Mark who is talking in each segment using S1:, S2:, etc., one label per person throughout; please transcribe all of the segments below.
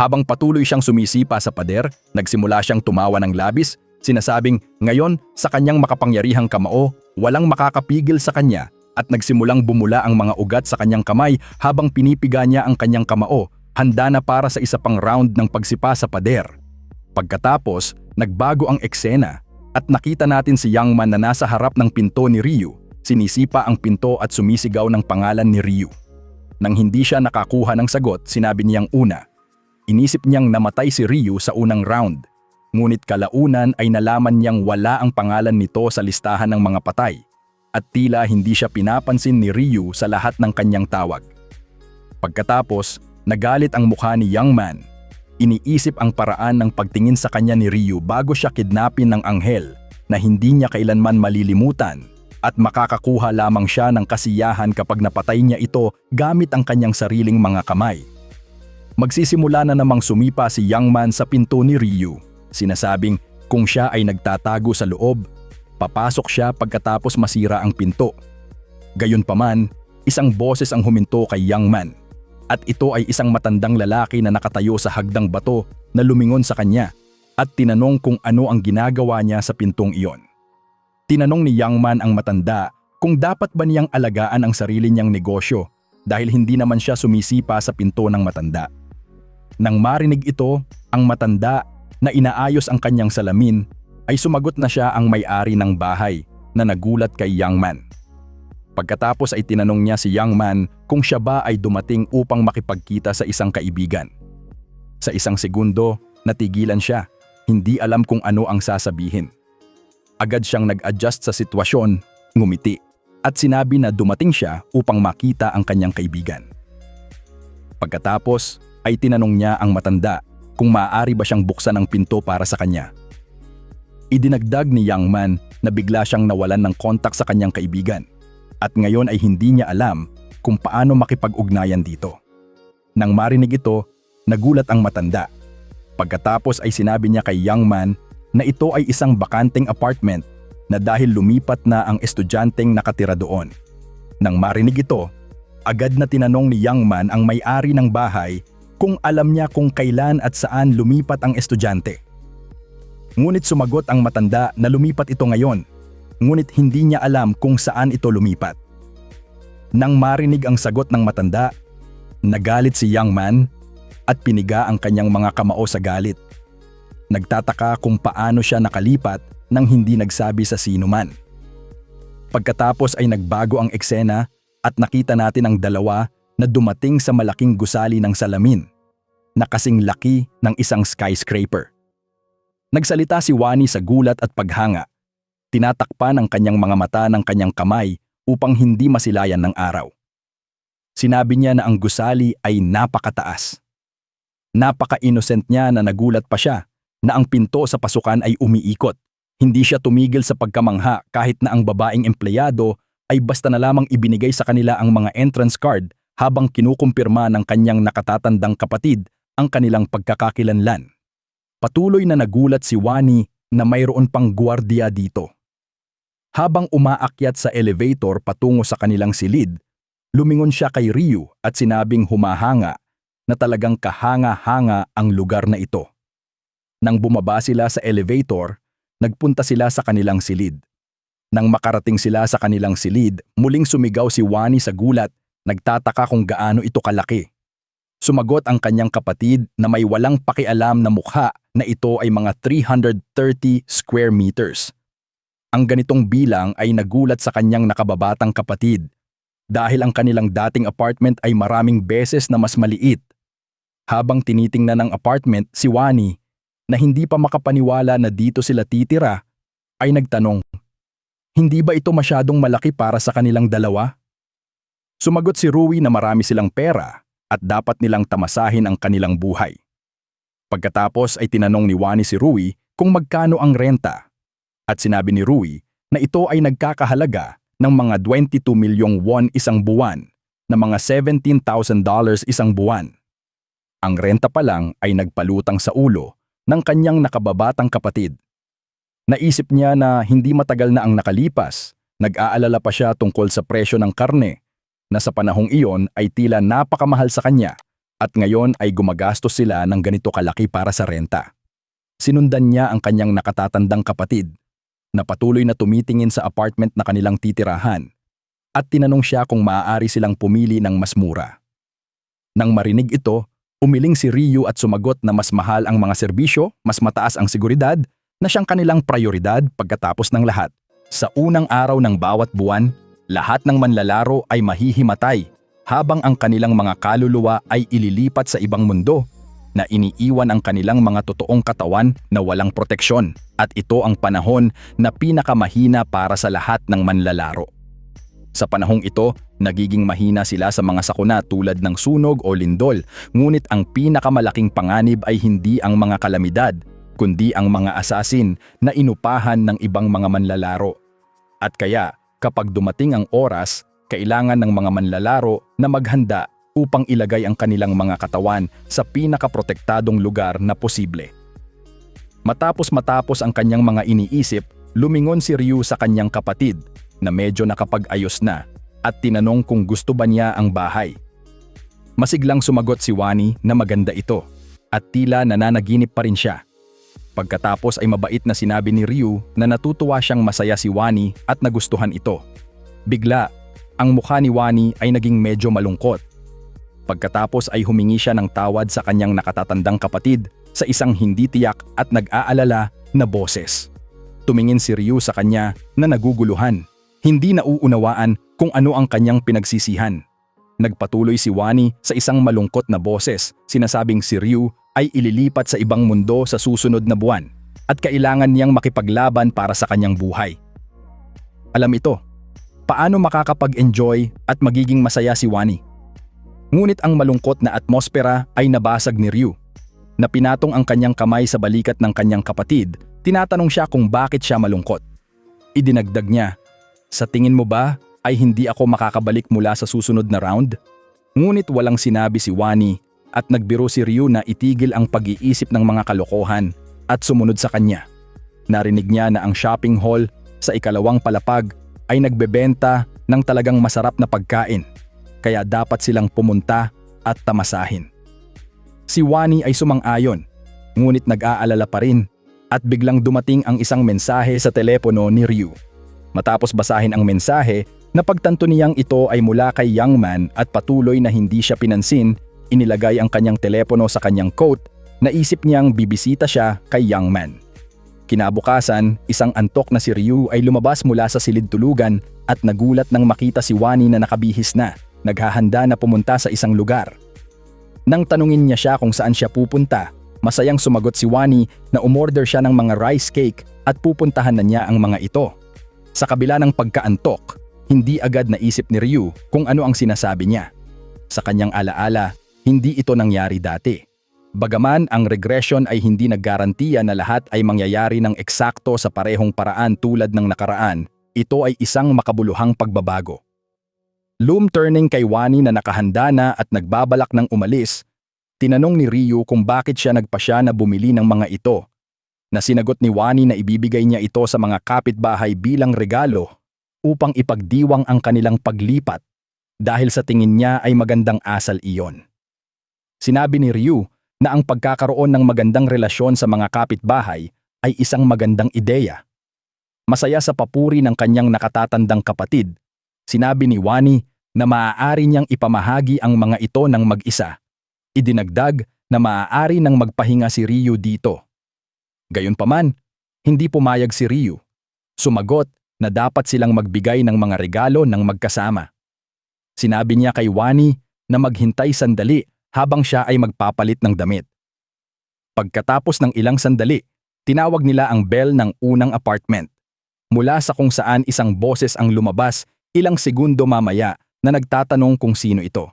S1: Habang patuloy siyang sumisipa sa pader, nagsimula siyang tumawa ng labis, sinasabing ngayon sa kanyang makapangyarihang kamao, walang makakapigil sa kanya at nagsimulang bumula ang mga ugat sa kanyang kamay habang pinipiga niya ang kanyang kamao, handa na para sa isa pang round ng pagsipa sa pader. Pagkatapos, nagbago ang eksena at nakita natin si Young Man na nasa harap ng pinto ni Ryu, sinisipa ang pinto at sumisigaw ng pangalan ni Ryu. Nang hindi siya nakakuha ng sagot, sinabi niyang una. Inisip niyang namatay si Ryu sa unang round. Ngunit kalaunan ay nalaman niyang wala ang pangalan nito sa listahan ng mga patay at tila hindi siya pinapansin ni Ryu sa lahat ng kanyang tawag. Pagkatapos, nagalit ang mukha ni Young Man. Iniisip ang paraan ng pagtingin sa kanya ni Ryu bago siya kidnapin ng anghel na hindi niya kailanman malilimutan at makakakuha lamang siya ng kasiyahan kapag napatay niya ito gamit ang kanyang sariling mga kamay. Magsisimula na namang sumipa si Young Man sa pinto ni Ryu, sinasabing kung siya ay nagtatago sa loob, papasok siya pagkatapos masira ang pinto. Gayunpaman, isang boses ang huminto kay Young Man at ito ay isang matandang lalaki na nakatayo sa hagdang bato na lumingon sa kanya at tinanong kung ano ang ginagawa niya sa pintong iyon. Tinanong ni Young Man ang matanda kung dapat ba niyang alagaan ang sarili niyang negosyo dahil hindi naman siya sumisipa sa pinto ng matanda. Nang marinig ito, ang matanda na inaayos ang kanyang salamin ay sumagot na siya ang may-ari ng bahay na nagulat kay Young Man. Pagkatapos ay tinanong niya si Young Man kung siya ba ay dumating upang makipagkita sa isang kaibigan. Sa isang segundo, natigilan siya, hindi alam kung ano ang sasabihin. Agad siyang nag-adjust sa sitwasyon, ngumiti, at sinabi na dumating siya upang makita ang kanyang kaibigan. Pagkatapos ay tinanong niya ang matanda kung maaari ba siyang buksan ang pinto para sa kanya. Idinagdag ni Young Man na bigla siyang nawalan ng kontak sa kanyang kaibigan at ngayon ay hindi niya alam kung paano makipag-ugnayan dito. Nang marinig ito, nagulat ang matanda. Pagkatapos ay sinabi niya kay Young Man na ito ay isang bakanteng apartment na dahil lumipat na ang estudyanteng nakatira doon. Nang marinig ito, agad na tinanong ni Young Man ang may-ari ng bahay kung alam niya kung kailan at saan lumipat ang estudyante. Ngunit sumagot ang matanda na lumipat ito ngayon, ngunit hindi niya alam kung saan ito lumipat. Nang marinig ang sagot ng matanda, nagalit si Young Man at piniga ang kanyang mga kamao sa galit. Nagtataka kung paano siya nakalipat nang hindi nagsabi sa sino man. Pagkatapos ay nagbago ang eksena at nakita natin ang dalawa na dumating sa malaking gusali ng salamin na kasing laki ng isang skyscraper. Nagsalita si Wani sa gulat at paghanga. Tinatakpan ang kanyang mga mata ng kanyang kamay upang hindi masilayan ng araw. Sinabi niya na ang gusali ay napakataas. Napaka-innocent niya na nagulat pa siya na ang pinto sa pasukan ay umiikot. Hindi siya tumigil sa pagkamangha kahit na ang babaeng empleyado ay basta na lamang ibinigay sa kanila ang mga entrance card habang kinukumpirma ng kanyang nakatatandang kapatid ang kanilang pagkakakilanlan. Patuloy na nagulat si Wani na mayroon pang gwardiya dito. Habang umaakyat sa elevator patungo sa kanilang silid, lumingon siya kay Ryu at sinabing humahanga na talagang kahanga-hanga ang lugar na ito. Nang bumaba sila sa elevator, nagpunta sila sa kanilang silid. Nang makarating sila sa kanilang silid, muling sumigaw si Wani sa gulat, nagtataka kung gaano ito kalaki. Sumagot ang kanyang kapatid na may walang pakialam na mukha na ito ay mga 330 square meters. Ang ganitong bilang ay nagulat sa kanyang nakababatang kapatid dahil ang kanilang dating apartment ay maraming beses na mas maliit. Habang tinitingnan ng apartment si Wani na hindi pa makapaniwala na dito sila titira, ay nagtanong, Hindi ba ito masyadong malaki para sa kanilang dalawa? Sumagot si Rui na marami silang pera at dapat nilang tamasahin ang kanilang buhay. Pagkatapos ay tinanong ni Wani si Rui kung magkano ang renta at sinabi ni Rui na ito ay nagkakahalaga ng mga 22 milyong won isang buwan na mga $17,000 isang buwan. Ang renta pa lang ay nagpalutang sa ulo ng kanyang nakababatang kapatid. Naisip niya na hindi matagal na ang nakalipas, nag-aalala pa siya tungkol sa presyo ng karne na sa panahong iyon ay tila napakamahal sa kanya At ngayon ay gumagastos sila ng ganito kalaki para sa renta. Sinundan niya ang kanyang nakatatandang kapatid na patuloy na tumitingin sa apartment na kanilang titirahan at tinanong siya kung maaari silang pumili ng mas mura. Nang marinig ito, umiling si Ryu at sumagot na mas mahal ang mga serbisyo, mas mataas ang seguridad, na siyang kanilang prioridad pagkatapos ng lahat. Sa unang araw ng bawat buwan, lahat ng manlalaro ay mahihimatay habang ang kanilang mga kaluluwa ay ililipat sa ibang mundo na iniiwan ang kanilang mga totoong katawan na walang proteksyon at ito ang panahon na pinakamahina para sa lahat ng manlalaro. Sa panahong ito, nagiging mahina sila sa mga sakuna tulad ng sunog o lindol, ngunit ang pinakamalaking panganib ay hindi ang mga kalamidad, kundi ang mga asasin na inupahan ng ibang mga manlalaro. At kaya, kapag dumating ang oras, kailangan ng mga manlalaro na maghanda upang ilagay ang kanilang mga katawan sa pinakaprotektadong lugar na posible. Matapos matapos ang kanyang mga iniisip, lumingon si Ryu sa kanyang kapatid na medyo nakapag-ayos na at tinanong kung gusto ba niya ang bahay. Masiglang sumagot si Wani na maganda ito at tila nananaginip pa rin siya. Pagkatapos ay mabait na sinabi ni Ryu na natutuwa siyang masaya si Wani at nagustuhan ito. Bigla, ang mukha ni Wani ay naging medyo malungkot. Pagkatapos ay humingi siya ng tawad sa kanyang nakatatandang kapatid sa isang hindi tiyak at nag-aalala na boses. Tumingin si Ryu sa kanya na naguguluhan. Hindi nauunawaan kung ano ang kanyang pinagsisihan. Nagpatuloy si Wani sa isang malungkot na boses, sinasabing si Ryu ay ililipat sa ibang mundo sa susunod na buwan at kailangan niyang makipaglaban para sa kanyang buhay. Alam ito, paano makakapag-enjoy at magiging masaya si Wani. Ngunit ang malungkot na atmosfera ay nabasag ni Ryu. Na pinatong ang kanyang kamay sa balikat ng kanyang kapatid, tinatanong siya kung bakit siya malungkot. Idinagdag niya, Sa tingin mo ba ay hindi ako makakabalik mula sa susunod na round? Ngunit walang sinabi si Wani at nagbiro si Ryu na itigil ang pag-iisip ng mga kalokohan at sumunod sa kanya. Narinig niya na ang shopping hall sa ikalawang palapag ay nagbebenta ng talagang masarap na pagkain, kaya dapat silang pumunta at tamasahin. Si Wani ay sumang-ayon, ngunit nag-aalala pa rin at biglang dumating ang isang mensahe sa telepono ni Ryu. Matapos basahin ang mensahe, napagtanto niyang ito ay mula kay Young Man at patuloy na hindi siya pinansin, inilagay ang kanyang telepono sa kanyang coat, naisip niyang bibisita siya kay Young Man. Kinabukasan, isang antok na si Ryu ay lumabas mula sa silid tulugan at nagulat nang makita si Wani na nakabihis na, naghahanda na pumunta sa isang lugar. Nang tanungin niya siya kung saan siya pupunta, masayang sumagot si Wani na umorder siya ng mga rice cake at pupuntahan na niya ang mga ito. Sa kabila ng pagkaantok, hindi agad naisip ni Ryu kung ano ang sinasabi niya. Sa kanyang alaala, hindi ito nangyari dati. Bagaman ang regression ay hindi naggarantiya na lahat ay mangyayari ng eksakto sa parehong paraan tulad ng nakaraan, ito ay isang makabuluhang pagbabago. Loom turning kay Wani na nakahanda na at nagbabalak ng umalis, tinanong ni Ryu kung bakit siya nagpasya na bumili ng mga ito. Na sinagot ni Wani na ibibigay niya ito sa mga kapitbahay bilang regalo upang ipagdiwang ang kanilang paglipat dahil sa tingin niya ay magandang asal iyon. Sinabi ni Ryu na ang pagkakaroon ng magandang relasyon sa mga kapitbahay ay isang magandang ideya. Masaya sa papuri ng kanyang nakatatandang kapatid, sinabi ni Wani na maaari niyang ipamahagi ang mga ito ng mag-isa. Idinagdag na maaari nang magpahinga si Ryu dito. Gayunpaman, hindi pumayag si Ryu. Sumagot na dapat silang magbigay ng mga regalo ng magkasama. Sinabi niya kay Wani na maghintay sandali habang siya ay magpapalit ng damit. Pagkatapos ng ilang sandali, tinawag nila ang bell ng unang apartment. Mula sa kung saan isang boses ang lumabas ilang segundo mamaya na nagtatanong kung sino ito.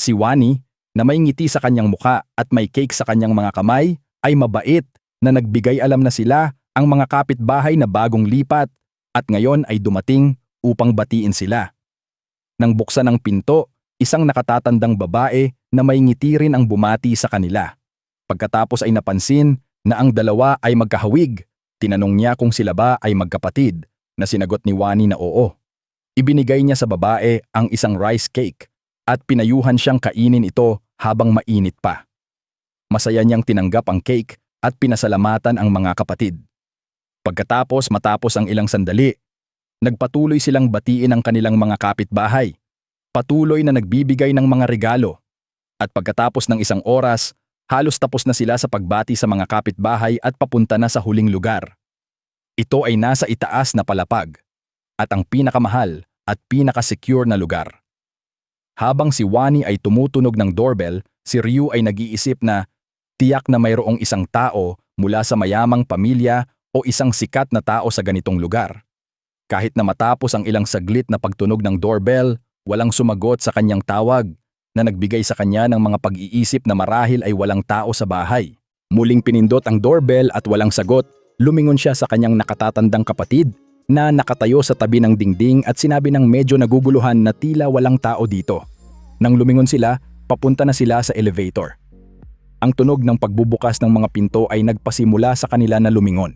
S1: Si Wani, na may ngiti sa kanyang muka at may cake sa kanyang mga kamay, ay mabait na nagbigay alam na sila ang mga kapitbahay na bagong lipat at ngayon ay dumating upang batiin sila. Nang buksan ang pinto, isang nakatatandang babae na may ngiti rin ang bumati sa kanila. Pagkatapos ay napansin na ang dalawa ay magkahawig. Tinanong niya kung sila ba ay magkapatid, na sinagot ni Wani na oo. Ibinigay niya sa babae ang isang rice cake at pinayuhan siyang kainin ito habang mainit pa. Masaya niyang tinanggap ang cake at pinasalamatan ang mga kapatid. Pagkatapos matapos ang ilang sandali, nagpatuloy silang batiin ang kanilang mga kapitbahay. Patuloy na nagbibigay ng mga regalo. At pagkatapos ng isang oras, halos tapos na sila sa pagbati sa mga kapitbahay at papunta na sa huling lugar. Ito ay nasa itaas na palapag at ang pinakamahal at pinaka-secure na lugar. Habang si Wani ay tumutunog ng doorbell, si Ryu ay nag-iisip na tiyak na mayroong isang tao mula sa mayamang pamilya o isang sikat na tao sa ganitong lugar. Kahit na matapos ang ilang saglit na pagtunog ng doorbell, walang sumagot sa kanyang tawag na nagbigay sa kanya ng mga pag-iisip na marahil ay walang tao sa bahay. Muling pinindot ang doorbell at walang sagot, lumingon siya sa kanyang nakatatandang kapatid na nakatayo sa tabi ng dingding at sinabi ng medyo naguguluhan na tila walang tao dito. Nang lumingon sila, papunta na sila sa elevator. Ang tunog ng pagbubukas ng mga pinto ay nagpasimula sa kanila na lumingon.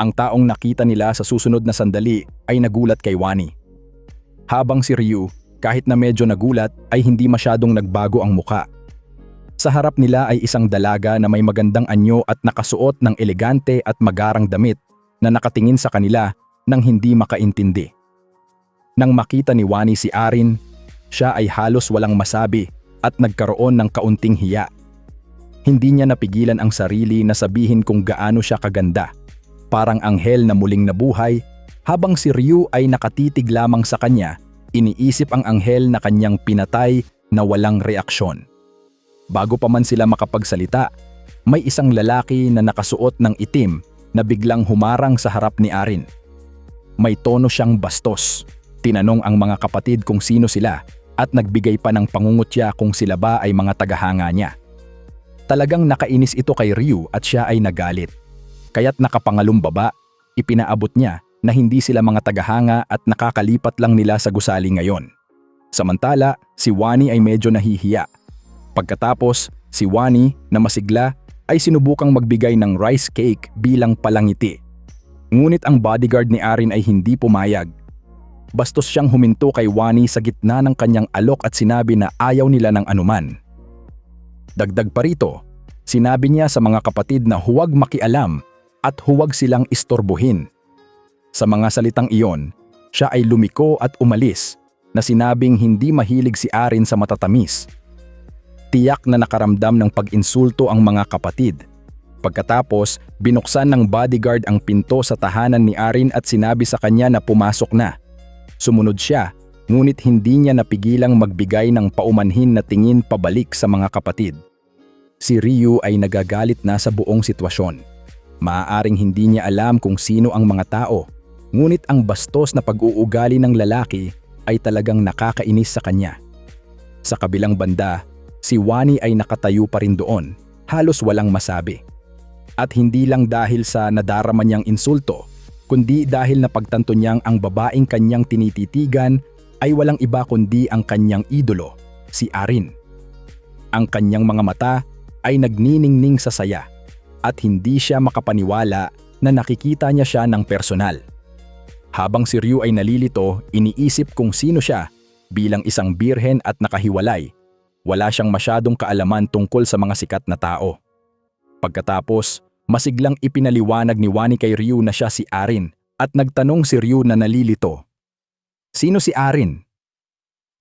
S1: Ang taong nakita nila sa susunod na sandali ay nagulat kay Wani. Habang si Ryu, kahit na medyo nagulat, ay hindi masyadong nagbago ang muka. Sa harap nila ay isang dalaga na may magandang anyo at nakasuot ng elegante at magarang damit na nakatingin sa kanila nang hindi makaintindi. Nang makita ni Wani si Arin, siya ay halos walang masabi at nagkaroon ng kaunting hiya. Hindi niya napigilan ang sarili na sabihin kung gaano siya kaganda. Parang anghel na muling nabuhay habang si Ryu ay nakatitig lamang sa kanya, iniisip ang anghel na kanyang pinatay na walang reaksyon. Bago pa man sila makapagsalita, may isang lalaki na nakasuot ng itim na biglang humarang sa harap ni Arin. May tono siyang bastos. Tinanong ang mga kapatid kung sino sila at nagbigay pa ng pangungutya kung sila ba ay mga tagahanga niya. Talagang nakainis ito kay Ryu at siya ay nagalit. Kaya't nakapangalumbaba, ipinaabot niya na hindi sila mga tagahanga at nakakalipat lang nila sa gusali ngayon. Samantala, si Wani ay medyo nahihiya. Pagkatapos, si Wani na masigla ay sinubukang magbigay ng rice cake bilang palangiti. Ngunit ang bodyguard ni Arin ay hindi pumayag. Bastos siyang huminto kay Wani sa gitna ng kanyang alok at sinabi na ayaw nila ng anuman. Dagdag pa rito, sinabi niya sa mga kapatid na huwag makialam at huwag silang istorbohin. Sa mga salitang iyon, siya ay lumiko at umalis na sinabing hindi mahilig si Arin sa matatamis. Tiyak na nakaramdam ng pag-insulto ang mga kapatid. Pagkatapos, binuksan ng bodyguard ang pinto sa tahanan ni Arin at sinabi sa kanya na pumasok na. Sumunod siya, ngunit hindi niya napigilang magbigay ng paumanhin na tingin pabalik sa mga kapatid. Si Ryu ay nagagalit na sa buong sitwasyon. Maaaring hindi niya alam kung sino ang mga tao, ngunit ang bastos na pag-uugali ng lalaki ay talagang nakakainis sa kanya. Sa kabilang banda, si Wani ay nakatayo pa rin doon, halos walang masabi. At hindi lang dahil sa nadarama niyang insulto, kundi dahil napagtanto niyang ang babaeng kanyang tinititigan ay walang iba kundi ang kanyang idolo, si Arin. Ang kanyang mga mata ay nagniningning sa saya at hindi siya makapaniwala na nakikita niya siya ng personal. Habang si Ryu ay nalilito, iniisip kung sino siya bilang isang birhen at nakahiwalay. Wala siyang masyadong kaalaman tungkol sa mga sikat na tao. Pagkatapos, masiglang ipinaliwanag ni Wani kay Ryu na siya si Arin at nagtanong si Ryu na nalilito. Sino si Arin?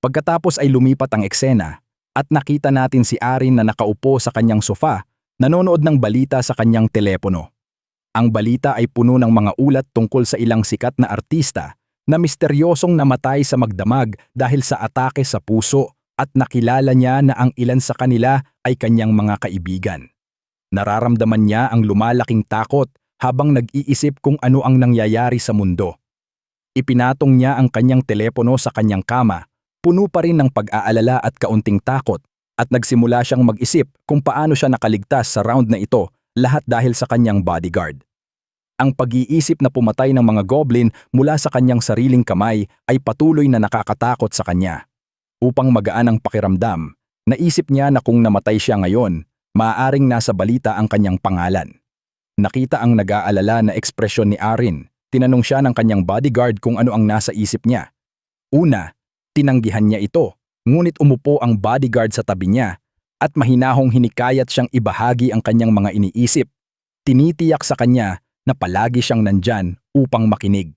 S1: Pagkatapos ay lumipat ang eksena at nakita natin si Arin na nakaupo sa kanyang sofa, nanonood ng balita sa kanyang telepono. Ang balita ay puno ng mga ulat tungkol sa ilang sikat na artista na misteryosong namatay sa magdamag dahil sa atake sa puso at nakilala niya na ang ilan sa kanila ay kanyang mga kaibigan. Nararamdaman niya ang lumalaking takot habang nag-iisip kung ano ang nangyayari sa mundo. Ipinatong niya ang kanyang telepono sa kanyang kama, puno pa rin ng pag-aalala at kaunting takot at nagsimula siyang mag-isip kung paano siya nakaligtas sa round na ito lahat dahil sa kanyang bodyguard. Ang pag-iisip na pumatay ng mga goblin mula sa kanyang sariling kamay ay patuloy na nakakatakot sa kanya. Upang magaan ang pakiramdam, naisip niya na kung namatay siya ngayon, maaaring nasa balita ang kanyang pangalan. Nakita ang nag-aalala na ekspresyon ni Arin. Tinanong siya ng kanyang bodyguard kung ano ang nasa isip niya. Una, tinanggihan niya ito, ngunit umupo ang bodyguard sa tabi niya at mahinahong hinikayat siyang ibahagi ang kanyang mga iniisip. Tinitiyak sa kanya na palagi siyang nandyan upang makinig.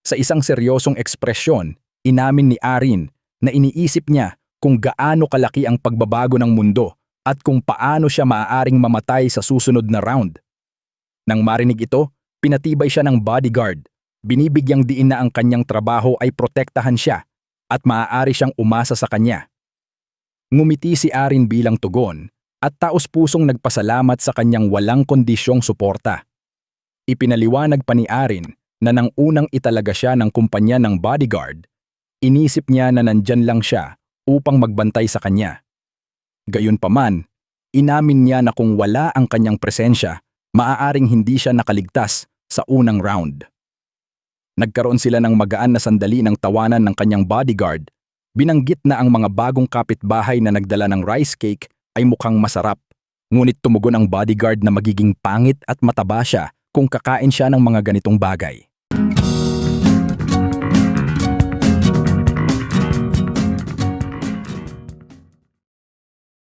S1: Sa isang seryosong ekspresyon, inamin ni Arin na iniisip niya kung gaano kalaki ang pagbabago ng mundo at kung paano siya maaaring mamatay sa susunod na round. Nang marinig ito, pinatibay siya ng bodyguard. Binibigyang diin na ang kanyang trabaho ay protektahan siya at maaari siyang umasa sa kanya. Ngumiti si Arin bilang tugon at taos-pusong nagpasalamat sa kanyang walang kondisyong suporta. Ipinaliwanag pa ni Arin na nang unang italaga siya ng kumpanya ng bodyguard, inisip niya na nandyan lang siya upang magbantay sa kanya. Gayunpaman, inamin niya na kung wala ang kanyang presensya, maaaring hindi siya nakaligtas sa unang round. Nagkaroon sila ng magaan na sandali ng tawanan ng kanyang bodyguard. Binanggit na ang mga bagong kapitbahay na nagdala ng rice cake ay mukhang masarap. Ngunit tumugon ang bodyguard na magiging pangit at mataba siya kung kakain siya ng mga ganitong bagay.